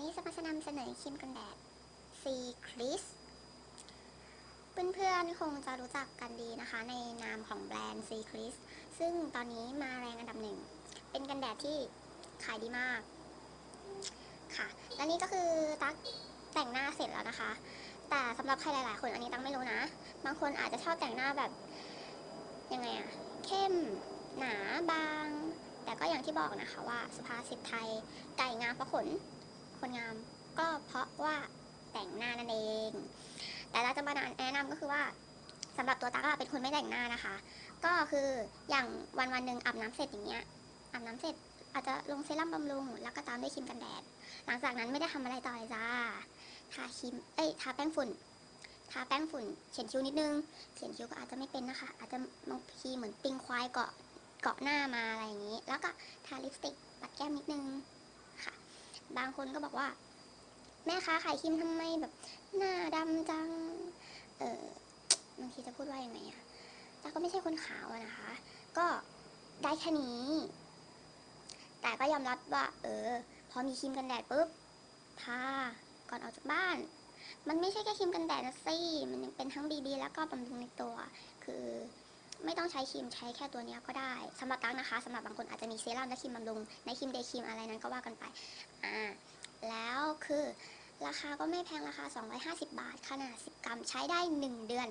นี้จะมาจะนำเสนอครีมกันแดด C c r i s เพื่อนๆคงจะรู้จักกันดีนะคะ ในนามของแบรนด์ C c r i s ซึ่งตอนนี้มาแรงอันดับหนึ่ง เป็นกันแดดที่ขายดีมากค่ะ และนี่ก็คือตั๊กแต่งหน้าเสร็จแล้วนะคะ แต่สำหรับใครหลายๆ คนอันนี้ตั๊กไม่รู้นะ บางคนอาจจะชอบแต่งหน้าแบบยังไงอะเข้มหนาบาง แต่ก็อย่างที่บอกนะคะว่าสุภาษิตไทยไก่งามเพระขน คนงาม ก็เพราะว่าแต่งหน้านั่นเอง แต่เราจะมาแนะนำก็คือว่าสำหรับตัวตั๊กอะเป็นคนไม่แต่งหน้านะคะ ก็คืออย่างวันวันหนึ่งอาบน้ำเสร็จอย่างเงี้ยอาบน้ำเสร็จอาจจะลงเซรั่มบำรุง แล้วก็ตามด้วยครีมกันแดด หลังจากนั้นไม่ได้ทำอะไรต่อเลยจ้า ทาครีม เอ้ย ทาแป้งฝุ่น ทาแป้งฝุ่น เขียนคิ้วนิดนึง เขียนคิ้วก็อาจจะไม่เป็นนะคะ อาจจะบางทีเหมือนปิงควายเกาะ เกาะหน้ามาอะไรอย่างนี้ แล้วก็ทาลิปสติก ปัดแก้มนิดนึง บางคนก็บอกว่า แม่ค้าขายครีมทำไมแบบ หน้าดำจัง เออบางทีจะพูดว่ายังไงอะแต่ก็ไม่ใช่คนขาวนะคะ ก็ได้แค่นี้ แต่ก็ยอมรับว่า เออ พอมีครีมกันแดดปุ๊บทาก่อนออกจากบ้าน มันไม่ใช่แค่ครีมกันแดดนะสิมันยังเป็นทั้งบีบีแล้วก็บำรุงในตัว คือ ไม่ต้องใช้ครีมใช้แค่ตัวนี้ก็ได้สำหรับตั๊กนะคะสำหรับบางคนอาจจะมีเซรั่มและครีมบำรุงในครีมเดย์ครีมอะไรนั้นก็ว่ากันไปอ่าแล้วคือราคาก็ไม่แพงราคา 250 บาท ขนาด 10 กรัมใช้ได้ 1 เดือน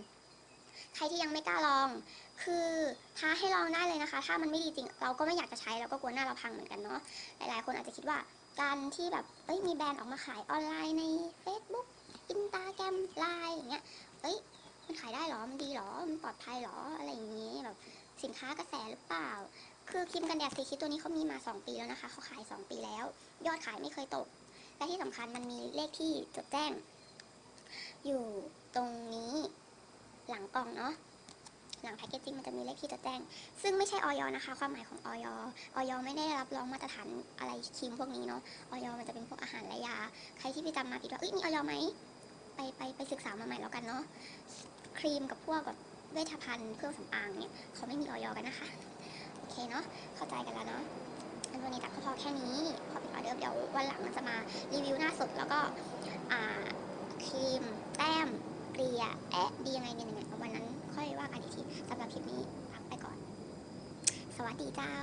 ใครที่ยังไม่กล้าลอง คือท้าให้ลองได้เลยนะคะ ถ้ามันไม่ดีจริง เราก็ไม่อยากจะใช้เราก็กลัวหน้าเราพังเหมือนกันเนาะหลายๆ คนอาจจะคิดว่าการที่แบบเอ้ยมีแบรนด์ออกมาขายออนไลน์ใน Facebook อินตาแกรมไลน์อย่างเงี้ย ได้เหรอ มันดีเหรอ มันปลอดภัยเหรอ อะไรอย่างงี้แบบสินค้ากระแสหรือเปล่า คือครีมกันแดดซีคิดตัวนี้เขามีมา 2 ปีแล้วนะคะ เขาขาย 2 ปีแล้ว ยอดขายไม่เคยตก และที่สำคัญมันมีเลขที่จดแจ้ง อยู่ตรงนี้หลังกล่องเนาะหลังแพคเกจจิ้งมันจะมีเลขที่จดแจ้ง ซึ่งไม่ใช่ออยนะคะ ความหมายของออยออยไม่ได้รับรองมาตรฐานอะไรครีมพวกนี้เนาะออยมันจะเป็นพวกอาหารและยา ใครที่ไปจำมาผิดว่าเอ้ยมีออยไหมไปไปไปศึกษามาใหม่แล้วกันเนาะ ครีมกับพวกแบบเวชภัณฑ์เครื่องสำอางเนี่ยเขาไม่มีออยกันนะคะ โอเคเนาะเข้าใจกันแล้วเนาะอันวันนี้ตักก็พอแค่นี้ขอเป็นออเดอร์เดี๋ยววันหลังจะมารีวิวหน้าสดแล้วก็ครีม แต้มเกลี่ยแอะดียังไงเนี่ยยังไงวันนั้นค่อยว่ากันอีกทีสำหรับคลิปนี้พักไปก่อน สวัสดีเจ้า